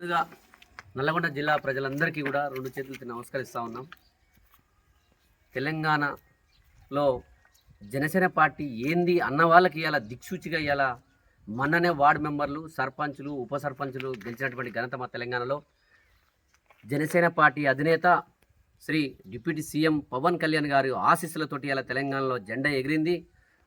ముందుగా నల్లగొండ జిల్లా ప్రజలందరికీ కూడా రెండు చేతులతో నమస్కరిస్తూ ఉన్నాం. తెలంగాణలో జనసేన పార్టీ ఏంది అన్న వాళ్ళకి ఇలా దిక్సూచిగా ఇలా మన్ననే వార్డు మెంబర్లు సర్పంచులు ఉప సర్పంచులు గెలిచినటువంటి ఘనత మా తెలంగాణలో. జనసేన పార్టీ అధినేత శ్రీ డిప్యూటీ సీఎం పవన్ కళ్యాణ్ గారి ఆశీస్సులతోటి ఇలా తెలంగాణలో జెండా ఎగిరింది.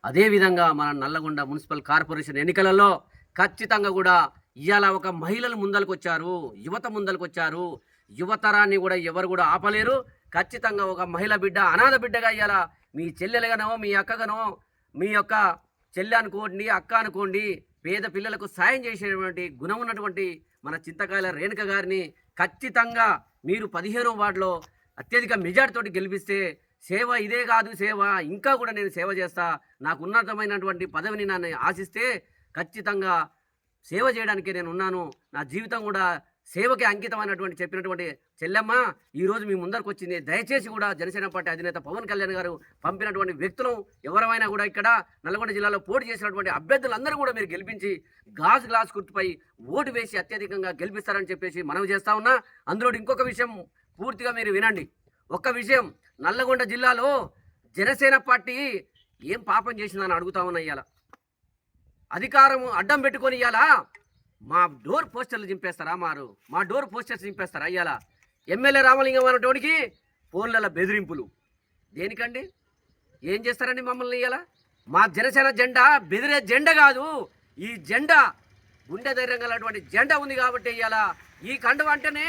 అదేవిధంగా మన నల్లగొండ మున్సిపల్ కార్పొరేషన్ ఎన్నికలలో ఖచ్చితంగా కూడా ఇవాళ ఒక మహిళలు ముందలకు వచ్చారు యువత ముందలకు వచ్చారు యువతరాన్ని కూడా ఎవరు కూడా ఆపలేరు. ఖచ్చితంగా ఒక మహిళ బిడ్డ అనాథ బిడ్డగా ఇవాళ మీ చెల్లెలుగానో మీ అక్కగానో మీ యొక్క చెల్లె అనుకోండి అక్క అనుకోండి పేద పిల్లలకు సాయం చేసేటువంటి గుణం ఉన్నటువంటి మన చింతకాయల రేణుక గారిని ఖచ్చితంగా మీరు పదిహేనో వార్డులో అత్యధిక మెజార్టీతోటి గెలిపిస్తే సేవ ఇదే కాదు సేవ ఇంకా కూడా నేను సేవ చేస్తా. నాకు ఉన్నతమైనటువంటి పదవిని నన్ను ఆశిస్తే ఖచ్చితంగా సేవ చేయడానికి నేను ఉన్నాను నా జీవితం కూడా సేవకి అంకితమైనటువంటి చెప్పినటువంటి చెల్లెమ్మ ఈరోజు మీ ముందరకు వచ్చింది దయచేసి కూడా జనసేన పార్టీ అధినేత పవన్ కళ్యాణ్ గారు పంపినటువంటి వ్యక్తులు ఎవరైనా కూడా ఇక్కడ నల్గొండ జిల్లాలో పోటీ చేసినటువంటి అభ్యర్థులందరూ కూడా మీరు గెలిపించి గాజు గ్లాస్ గుర్తుపై ఓటు వేసి అత్యధికంగా గెలిపిస్తారని చెప్పేసి మనవి చేస్తా ఉన్నా. అందులో ఇంకొక విషయం పూర్తిగా మీరు వినండి. ఒక్క విషయం నల్లగొండ జిల్లాలో జనసేన పార్టీ ఏం పాపం చేసిందని అడుగుతా ఉన్నా ఇవాళ అధికారం అడ్డం పెట్టుకొని ఇవ్వాలా మా డోర్ పోస్టర్లు చింపేస్తారా మారు? మా డోర్ పోస్టర్స్ చింపేస్తారా ఇవాళ ఎమ్మెల్యే రామలింగం అనేటోడికి ఫోన్ల బెదిరింపులు. దేనికండి? ఏం చేస్తారండి మమ్మల్ని ఇవాళ మా జనసేన జెండా బెదిరే జెండా కాదు ఈ జెండా గుండె ధైర్యం గలటువంటి జెండా ఉంది కాబట్టి ఇవాళ ఈ కండు అంటేనే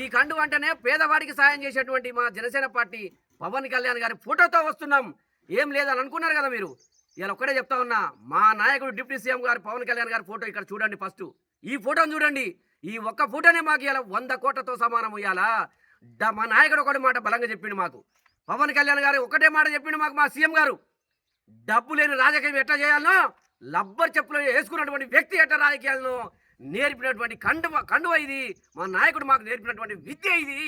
ఈ కండు అంటేనే పేదవాడికి సాయం చేసేటువంటి మా జనసేన పార్టీ పవన్ కళ్యాణ్ గారి ఫోటోతో వస్తున్నాం. ఏం లేదని అనుకున్నారు కదా మీరు? ఇలా ఒక్కడే చెప్తా ఉన్నా మా నాయకుడు డిప్యూటీ సీఎం గారు పవన్ కళ్యాణ్ గారి ఫోటో ఇక్కడ చూడండి ఫస్ట్. ఈ ఫోటోని చూడండి. ఈ ఒక్క ఫోటోనే మాకు ఇలా వంద కోట్లతో సమానం ఇవ్వాలా మా నాయకుడు ఒకటి మాట బలంగా చెప్పిండు మాకు. పవన్ కళ్యాణ్ గారు ఒకటే మాట చెప్పిండు మాకు మా సీఎం గారు. డబ్బు లేని రాజకీయం ఎట్లా చేయాలనో లబ్బర్ చెప్పులు వేసుకున్నటువంటి వ్యక్తి ఎట్లా రాజకీయాలను నేర్పినటువంటి కండువ కండువ ఇది. మా నాయకుడు మాకు నేర్పినటువంటి విద్య ఇది.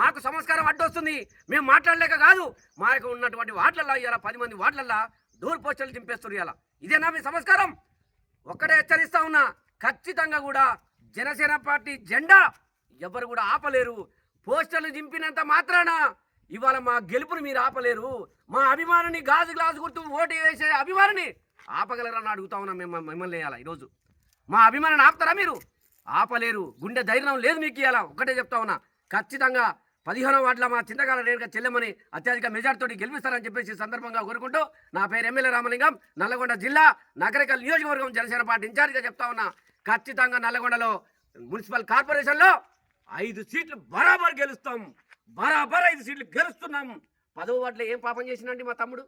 మాకు సంస్కారం అడ్డొస్తుంది. మేము మాట్లాడలేక కాదు. మాకు ఉన్నటువంటి వాట్లల్లో ఇలా పది మంది వాట్లల్లో డోర్ పోస్టర్లు చింపేస్తారు ఇలా ఇదేనా మీ సంస్కారం. ఒక్కడే హెచ్చరిస్తా ఉన్నా ఖచ్చితంగా కూడా జనసేన పార్టీ జెండా ఎవరు కూడా ఆపలేరు. పోస్టర్లు చింపినంత మాత్రాన ఇవాళ మా గెలుపుని మీరు ఆపలేరు. మా అభిమానిని గాజు గ్లాసు గుర్తు ఓటు వేసే అభిమానిని ఆపగలరని అడుగుతా ఉన్నా మేము మిమ్మల్ని వేయాలా ఈరోజు. మా అభిమానిని ఆపుతారా మీరు? ఆపలేరు. గుండె ధైర్యం లేదు మీకు ఇవ్వాలా ఒకటే చెప్తా ఉన్నా. ఖచ్చితంగా పదిహేనో వాట్ల మా చింతకాల రేణుగా చెల్లెమని అత్యధిక మెజార్టీతో గెలిపిస్తారని చెప్పేసి సందర్భంగా కోరుకుంటూ నా పేరు ఎమ్మెల్యే రామలింగం. నల్లగొండ జిల్లా నగరికల్ నియోజకవర్గం జనసేన పార్టీ ఇన్ఛార్జిగా చెప్తా ఉన్నా ఖచ్చితంగా నల్లగొండలో మున్సిపల్ కార్పొరేషన్లో ఐదు సీట్లు బరాబర్ గెలుస్తాం. బరాబర్ ఐదు సీట్లు గెలుస్తున్నాం. పదవ వాటిలో ఏం పాపం చేసిండండి మా తమ్ముడు?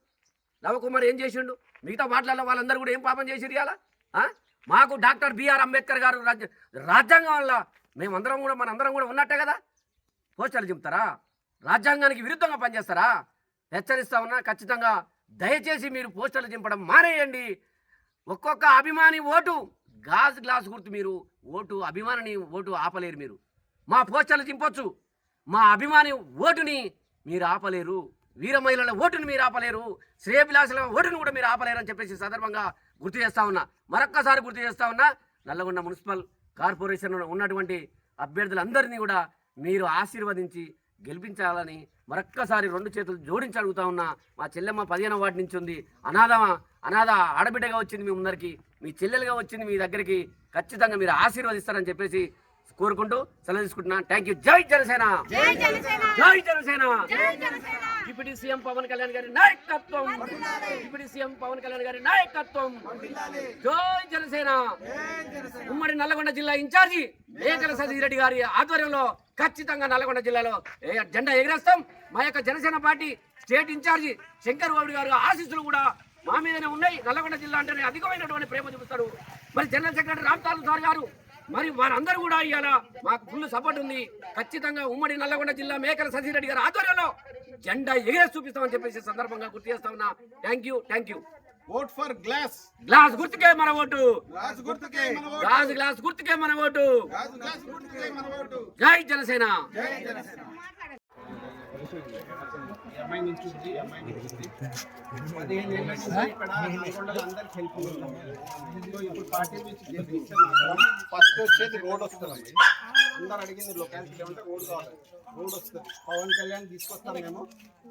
లవకుమార్ ఏం చేసిండు? మిగతా వాటిలలో వాళ్ళందరూ కూడా ఏం పాపం చేసిరు ఇవాళ మాకు డాక్టర్ బిఆర్ అంబేద్కర్ గారు రాజ్య రాజ్యాంగం వల్ల మేమందరం కూడా మనందరం కూడా ఉన్నట్టే కదా? పోస్టర్లు చెప్తారా రాజ్యాంగానికి విరుద్ధంగా పనిచేస్తారా? హెచ్చరిస్తా ఉన్నా ఖచ్చితంగా దయచేసి మీరు పోస్టర్లు చింపడం మానేయండి. ఒక్కొక్క అభిమాని ఓటు గాజు గ్లాస్ గుర్తు మీరు ఓటు అభిమానిని ఓటు ఆపలేరు మీరు. మా పోస్టర్లు చింపొచ్చు. మా అభిమాని ఓటుని మీరు ఆపలేరు. వీర మహిళల ఓటుని మీరు ఆపలేరు. శ్రేయభిలాషుల ఓటుని కూడా మీరు ఆపలేరు అని చెప్పేసి సందర్భంగా గుర్తు చేస్తా ఉన్నా. మరొక్కసారి గుర్తు చేస్తా ఉన్నా నల్లగొండ మున్సిపల్ కార్పొరేషన్ ఉన్నటువంటి అభ్యర్థులందరినీ కూడా మీరు ఆశీర్వదించి గెలిపించాలని మరొక్కసారి రెండు చేతులు జోడించి అడుగుతా ఉన్నా మా చెల్లెమ్మ పదిహేను వాటి నుంచి ఉంది. అనాథమ అనాథ ఆడబిడ్డగా వచ్చింది మీ ముందరికి మీ చెల్లెలుగా వచ్చింది మీ దగ్గరికి ఖచ్చితంగా మీరు ఆశీర్వదిస్తారని చెప్పేసి కోరుకుంటూ సెలవు తీసుకుంటున్నా. థ్యాంక్ యూ జై జనసేన! జై జనసేన! డిప్యూటీ సీఎం పవన్ కళ్యాణ్ గారి నాయకత్వం. డిప్యూటీ సీఎం పవన్ కళ్యాణ్ గారి నాయకత్వం. జోయ్ జనసేన. ఉమ్మడి నల్లగొండ జిల్లా ఇన్ఛార్జి ఏకల సతీరెడ్డి గారి ఆధ్వర్యంలో ఖచ్చితంగా నల్లగొండ జిల్లాలో ఏ- జెండా ఎగరేస్తాం. మా యొక్క Janasena party state incharge Shankar Goud గారు ఆశీస్సులు కూడా మా మీదనే ఉన్నాయి. నల్లగొండ జిల్లా అంటేనే అధికమైనటువంటి ప్రేమ చూపిస్తారు మరి జనరల్ సెక్రటరీ రామ్ తాలూ సార్ గారు మరి వారందరూ కూడా ఇవాళ మాకు ఫుల్ సపోర్ట్ ఉంది. ఖచ్చితంగా ఉమ్మడి నల్లగొండ జిల్లా మేకల సతీష్ రెడ్డి గారి ఆధ్వర్యంలో జెండా ఎగిరేసి చూపిస్తామని చెప్పేసి సందర్భంగా గుర్తు చేస్తా ఉన్నా thank you thank you vote for glass glass గుర్తుకే మన ఓటు. గ్లాస్ గుర్తుకే మన ఓటు. గ్లాస్ గ్లాస్ గుర్తుకే మన ఓటు. గ్లాస్ గ్లాస్ గుర్తుకే మన ఓటు. జై జనసేన. జై జనసేన. అమ్మాయి నుంచి ఉంది అమ్మాయి నుంచి పదిహేను ఏళ్ళ నుంచి ఇక్కడ నల్గొండలో అందరికి హెల్ప్ సో ఇప్పుడు పార్టీ నుంచి ఫస్ట్ వచ్చేది రోడ్ వస్తుందండి. అందరు అడిగింది లొకాలిటీ ఏమంటే రోడ్ కావాలి. రోడ్ వస్తుంది. పవన్ కళ్యాణ్ తీసుకొస్తానేమో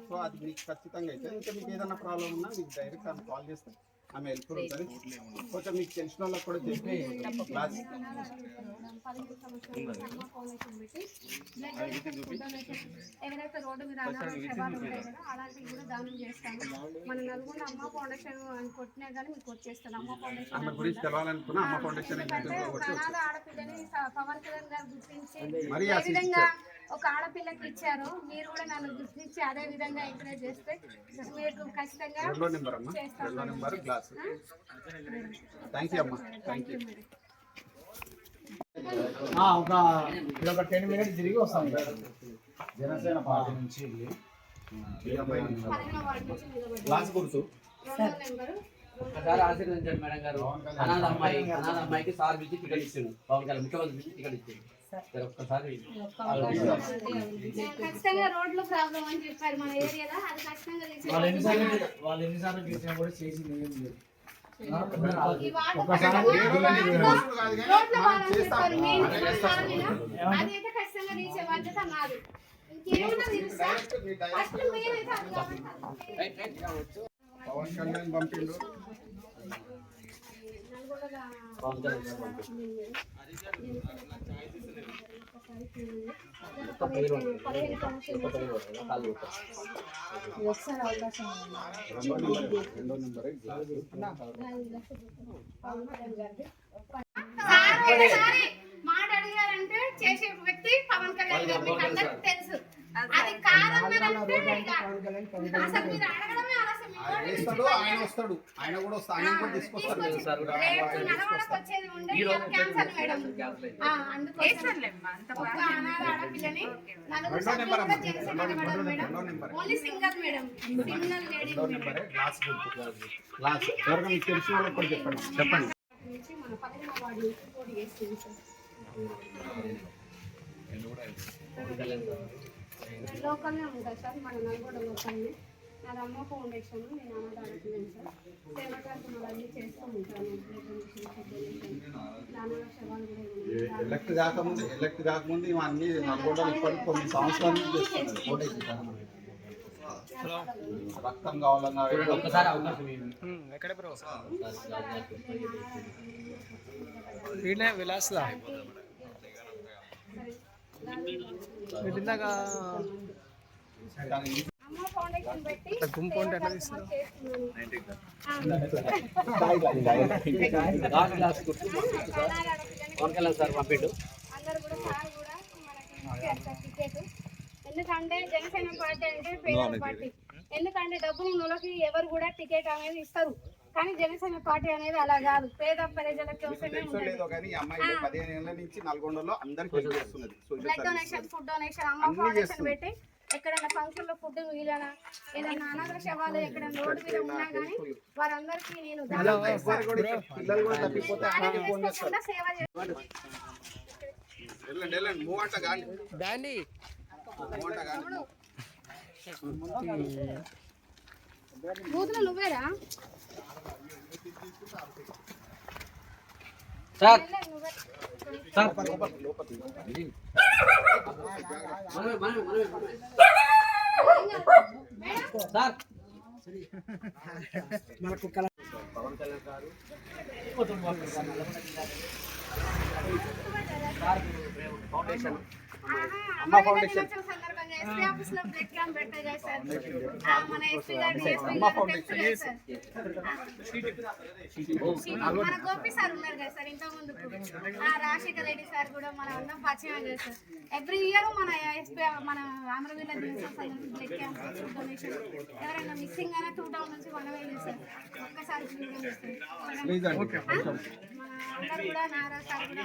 సో అది మీకు ఖచ్చితంగా అయితే. ఇంకా మీకు ఏదైనా ప్రాబ్లం ఉన్నా మీకు డైరెక్ట్ అని కాల్ చేస్తాను ఆమె హెల్ప్ ఉంటుంది కొంచెం మీకు తెలిసిన వాళ్ళకి కూడా చెప్పి క్లాస్ ఎవరైతే రోడ్డు మీద అలాంటివి కూడా దానం చేస్తాను మన నల్గొండ అమ్మ ఫౌండేషన్ అని కొట్టినా కానీ మీకు వచ్చేస్తుంది. అమ్మ ఫౌండేషన్ ఆమె గురించి తెలవాలనుకున్నా అమ్మ ఫౌండేషన్ ఆడపిల్లని పవన్ కళ్యాణ్ గారు గుర్తించి ఏ విధంగా ఒక ఆడపిల్లకి ఇచ్చారు. మీరు కూడా నన్ను గుర్తించి అదే విధంగా ఎంకరేజ్ చేస్తే మీకు ఖచ్చితంగా ఒక ఇది ఒక టెన్ మినిట్స్ తిరిగి వస్తాం. జనసేన పార్టీ నుంచి గుర్తు. ఒకసారి ఆశీర్వదించండి మేడం గారు. అనాథ అమ్మాయి అనాథ అమ్మాయికి సార్ పిలిచి టికెట్ ఇచ్చిండు. పవన్ కళ్యాణ్ ముఖ్యమంత్రి పిలిచి టికెట్ ఇచ్చిండు. ఖచ్చితంగా రోడ్లు ప్రాబ్లం అని చెప్పారు మన ఏరియాలో. అది ఖచ్చితంగా. వాళ్ళు ఎన్నిసార్లు గెలిచినా కూడా లేదు. అదైతే ఖచ్చితంగా తీసే బాధ్యత నాది రైట్ పవన్ కళ్యాణ్ పంపిండు. పంపిండు. పదిహేను సంవత్సరాలు కాళ్ళు కొట్టారు. ఒకసారి అవకాశం మాట అడిగారంటే చేసే వ్యక్తి పవన్ కళ్యాణ్ గారు మీకు అందరికి తెలుసు అది కాదన్నారంటే అసలు మీరు అడగడమే ఆలస్యం వేస్తాడు ఆయన వస్తాడు. ఆయన కూడా ఆయన కూడా తీసుకొస్తాడు. ఎవరికైనా తెలిసిన వాళ్ళకి కూడా చెప్పండి. లోకల్నే ఉంటుంది సార్ మన నల్గొండ లోకల్నే. నాది అమ్మ ఫౌండేషన్ నేను అనాథ ఆడపిల్లని సార్. సేవా కార్యక్రమాలు అన్నీ చేస్తూ ఉంటాను. ఎలక్ట్ కాకముందు ఎలక్ట్ కాకముందు ఇవన్నీ నల్గొండలు ఇప్పటికి కొన్ని సంవత్సరాల నుంచి చేస్తున్నారు. ఓటే రక్తం కావాలన్నా ఒక్కసారి అవకాశం ఇవ్వండి. వీళ్ళే విలాస్లా ఇందాక గుంపు ఉంటే ఎట్లా సార్. పంపిండు ఎందుకంటే జనసేన పార్టీ అంటే పార్టీ. ఎందుకంటే డబ్బులు ఉన్నోళ్ళకి ఎవరు కూడా టికెట్ అనేది ఇస్తారు. కానీ జనసేన పార్టీ అనేది అలా కాదు. పేద ప్రజల కోసమే blood donation food donation Amma foundation. పెట్టి ఎక్కడైనా ఫంక్షన్లో ఫుడ్ మిగిలినా ఏదైనా అనాథ శవాలు ఎక్కడైనా రోడ్డు మీద ఉన్నా కానీ వారందరికీ నేను సేవ చేస్తాను నువ్వేరా? సార్. సార్. లోపల పవన్ కళ్యాణ్ గారు foundation sir foundation. Amma foundation. సందర్భంగా ఎస్పీ ఆఫీస్లో బ్లడ్ క్యాంప్ పెట్టారు సార్ ఆ, మన గోపి సార్ ఉన్నారు కదా సార్ ఇంత ముందు ఆ రాజశేఖర రెడ్డి సార్ కూడా మన అన్నం పరిచయం కదా సార్ ఎవ్రీ ఇయర్ మన ఎస్పీ మన ఆంధ్రవీల దినోత్సవం బ్లడ్ క్యాంప్ డొనేషన్ ఎవరైనా మిస్సింగ్ అయినా టూ టౌన్ నుంచి మనమే సార్ ఒక్కసారి అందరూ కూడా నారాజ్ సార్ కూడా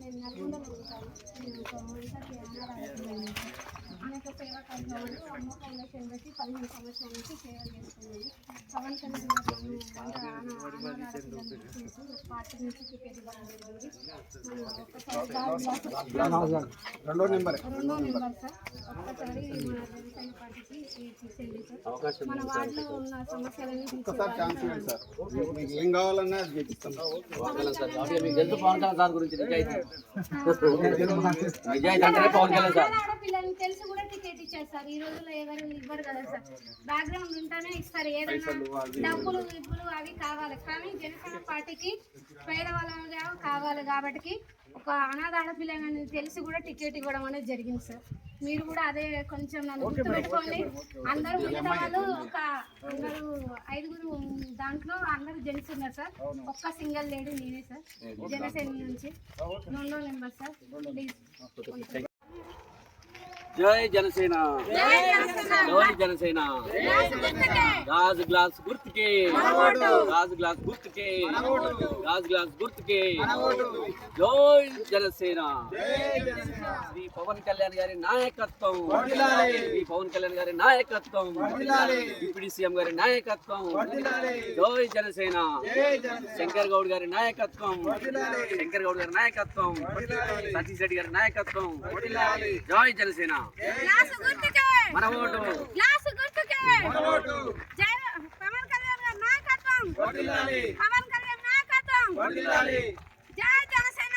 నేను నల్గొండలో ఉంటాను నేను ఒక ఒంటరి అనాథాశ్రమం అనేక సేవా కార్యక్రమాలు అమ్మ ఫౌండేషన్ పెట్టి పదిహేను సంవత్సరాల నుంచి సేవలు చేస్తున్నాను పవన్ కళ్యాణ్ గారు అంటే పార్టీ నుంచి టికెట్ ఇవ్వడం జరిగింది రెండో నెంబర్ రెండో నెంబర్ సార్ ఒక్కసారి మన జనసేన పార్టీకి తీసేయండి సార్ మన వార్డులో ఉన్న సమస్యలన్నీ ఒకసారి ఛాన్స్ సార్ మీకు- ఏం కావాలన్నా చేపిస్తాం పవన్ సార్ గురించి నిజాయితీ నిజాయితీ అంటేనే పవన్ కళ్యాణ్ సార్. ఆడపిల్లల్ని తెలిసి కూడా టికెట్ ఇచ్చారు సార్. ఈ రోజుల్లో ఎవరు ఇవ్వరు కదా సార్. బ్యాక్గ్రౌండ్ ఉంటేనే ఇస్తారు. ఏదైనా డబ్బులు ఇబ్బులు అవి కావాలి. కానీ జనసేన పార్టీకి పేదవాళ్ళగా కావాలి కాబట్టి ఒక అనాథ ఆడపిల్లని తెలిసి కూడా టికెట్ ఇవ్వడం అనేది జరిగింది సార్. మీరు కూడా అదే కొంచెం నన్ను గుర్తుపెట్టుకోండి. అందరూ మిగతా వాళ్ళు ఒక అందరూ ఐదుగురు దాంట్లో అందరూ జెంట్స్ ఉన్నారు సార్. ఒక్క సింగిల్ లేడీ నేనే సార్. జనసేన నుంచి. రెండో నెంబర్ సార్. ప్లీజ్. జై జనసేన జై జనసేన గాజు గ్లాస్ గుర్తుకే గాజు గ్లాస్ గుర్తుకే గాజు గ్లాస్ గుర్తుకే జై జనసేన శ్రీ పవన్ కళ్యాణ్ గారి నాయకత్వం శ్రీ పవన్ కళ్యాణ్ గారి నాయకత్వం డిప్యూటీ సీఎం గారి నాయకత్వం జై జనసేన శంకర్ గౌడ్ గారి నాయకత్వం శంకర్ గౌడ్ గారి నాయకత్వం సతీష్ రెడ్డి గారి నాయకత్వం జై జనసేన గ్లాసు గుర్తుకే. మన ఓటు. గ్లాసు గుర్తుకే. జై పవన్ కళ్యాణ్ గారి నాయకత్వం. పవన్ కళ్యాణ్ నాయకత్వం. జై జనసేన.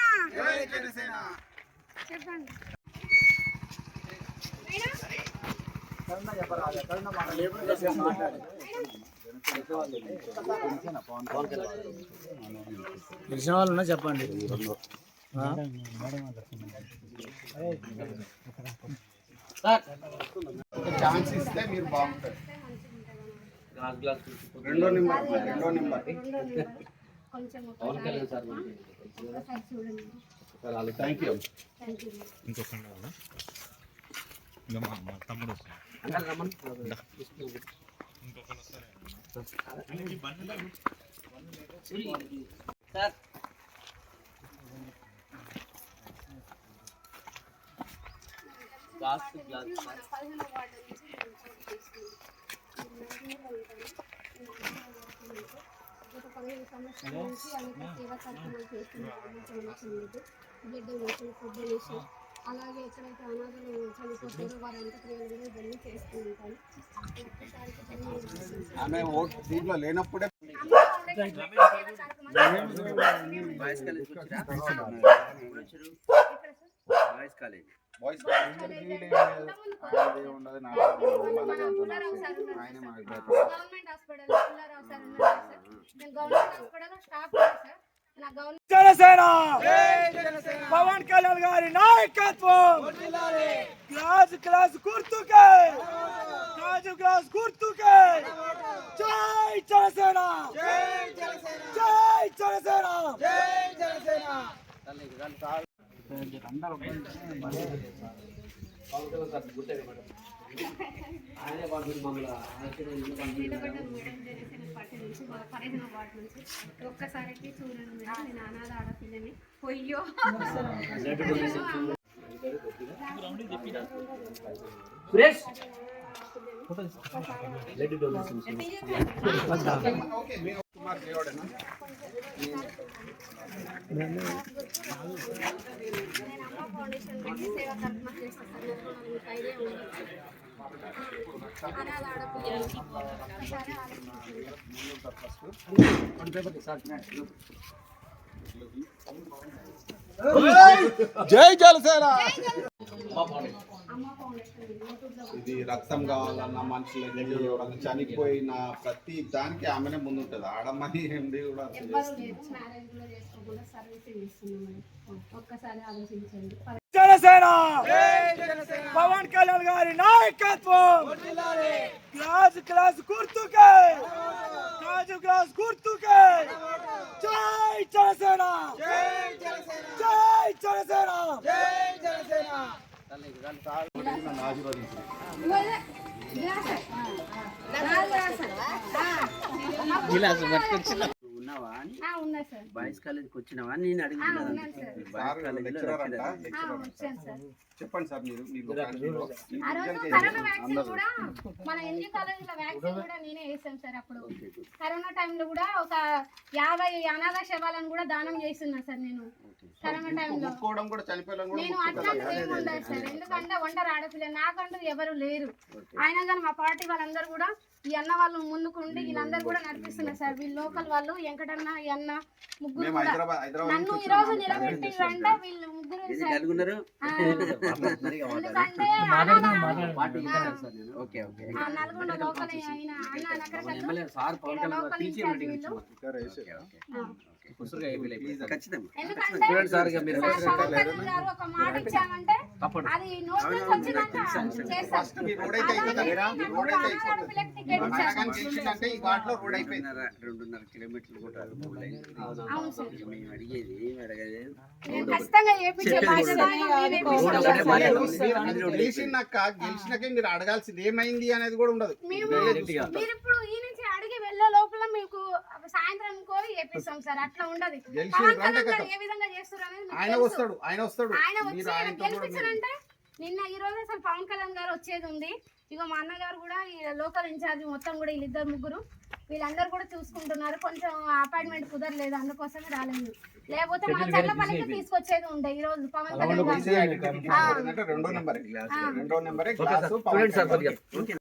చెప్పండి. మేడం తెలిసిన వాళ్ళు ఉన్నా చెప్పండి. ఛాన్స్ ఇస్తే మీరు బాగుంటారు గాజు రెండో నెంబర్ రెండో number sir thank you thank రమ్మని సార్ గ్లాస్ గ్లాస్. గత పదిహేను సంవత్సరాల నుంచి అనేక సేవా కార్యక్రమాలు ఫుడ్ అలాగే ఎక్కడైతే అనాథలు చనిపోతారో వారి అంత్యక్రియలు కూడా ఇవన్నీ చేస్తూ ఉంటాను. ఆమె ఓటు దీంట్లో లేనప్పుడే బాయ్స్ కాలేజ్ వచ్చారా ఎప్పుడు వచ్చారు బాయ్స్ కాలేజ్ బాయ్స్ ఉండదు నాకు పుల్లారావు సార్ ఉన్నారు sir. Government hospital Pullarao sir ఉన్నారు సార్. నేను గవర్నమెంట్ హాస్పిటల్ స్టాఫ్ ఉన్నారు సార్ నా గవర్నమెంట్ జనసేన! పవన్ కళ్యాణ్ గారి నాయకత్వం! గ్లాస్ గ్లాస్ గుర్తుకే! గాజు గ్లాస్ గుర్తుకే! జై జనసేన! జై జనసేన! ఆయనే పంపింది మమ్మల్ని ఆయన ఇల్లు పంపింది నిలబడ్డాను మేడం జనసేన ఒక్కసారికి చూడండి మేడం నేను అనాథ ఆడపిల్లని పొయ్యో కుమార్ దేవాడేనా నేను అమ్మ ఫౌండేషన్ పెట్టి సేవా చేస్తాను మీకు ఐడియా ఉంది అనాథ ఆడపిల్లలకి ఆలోచించండి జై జలసేన ఇది రక్తం కావాలన్నా మనుషులు ఎవరన్నా చనిపోయిన ప్రతి దానికి ఆమెనే ముందుంటది. ఆడమని ఏంది కూడా జనసేన! పవన్ కళ్యాణ్ గారి నాయకత్వం! గ్లాస్ గ్లాస్ గుర్తుకే! గాజు గ్లాస్ గుర్తుకే! జై జనసేన! జై జనసేన! నన్ను ఆశీర్వదించింది ఇలా పట్టుకొచ్చిన. ఉన్నావా అని? బాయ్స్ కాలేజీకి వచ్చినావా అని నేను ఆ, అడిగిన ఉన్నాను సార్. చెప్పండి మీరు ఆ రోజు కరోనా వ్యాక్సిన్ కూడా మన ఎన్జీ కాలేజీలో వ్యాక్సిన్ కూడా నేనే వేసాను సార్ అప్పుడు. కరోనా టైంలో కూడా ఒక యాభై అనాథ శవాలను కూడా దానం చేస్తున్నా సార్ నేను. కరోనా టైంలో. నేను అట్లాంటిది సార్. ఎందుకంటే ఒంటరి ఆడపిల్ల నాకంటూ ఎవరు లేరు. అయినా కానీ మా పార్టీ వాళ్ళందరూ కూడా ఈ అన్న వాళ్ళు ముందుకుండి వీళ్ళందరూ కూడా నడిపిస్తున్నారు సార్. వీళ్ళు లోకల్ వాళ్ళు వెంకటన్న ఈ అన్న ముగ్గురు మేము కూడా. హైదరాబాద్ హైదరాబాద్ నన్ను ఈ రోజు. నిలబెట్టిండ్రంటే వీళ్ళు ముగ్గురు ఇది సార్. కలుగున్నారు ఆ, ఎందుకంటే అనాథ- పార్టీ ఇచ్చాను సార్ నేను ఓకే ఓకే. ఆ నల్గొండ లోకల్ అయిన అన్న ఎమ్మెల్యే సార్ పవన్ కళ్యాణ్ గారు మీటింగ్. ఆ. చూడండి సార్ మీరు రెండున్నర కిలోమీటర్లు కూడా మేము అడిగేది అడగలేదు. గెలిచినాక గెలిచినాకే మీరు అడగాల్సింది ఏమైంది అనేది కూడా ఉండదు. అడిగి వెళ్ళే లోపల మీకు సాయంత్రం కోరి చేపిస్తాం సార్. అట్లా ఉండదు. పవన్ కళ్యాణ్ గారు. ఏ విధంగా చేస్తారు అనేది మీకు ఆయన తెలుసు. వస్తాడు ఆయన వస్తాడు. ఆయన మీరు వచ్చి ఆయనతో కూడా మీరు- గెలిపించారంటే నిన్న ఈ రోజు అసలు పవన్ కళ్యాణ్ గారు వచ్చేది ఉంది. ఇక మా అన్నగారు కూడా ఈ లోకల్ ఇన్ఛార్జ్ మొత్తం కూడా వీళ్ళిద్దరు ముగ్గురు. వీళ్ళందరూ కూడా చూసుకుంటున్నారు. కొంచెం అపాయింట్మెంట్ కుదరలేదు అందుకోసమే రాలేదు. లేకపోతే మన చల్లపల్లికి తీసుకొచ్చేది ఉండే ఈ రోజు పవన్ కళ్యాణ్ గారు. ఈజీ ఐడెంటిఫికేషన్ ఏంటంటే రెండో నెంబర్ రెండో నెంబరే గ్లాసు పవన్ కళ్యాణ్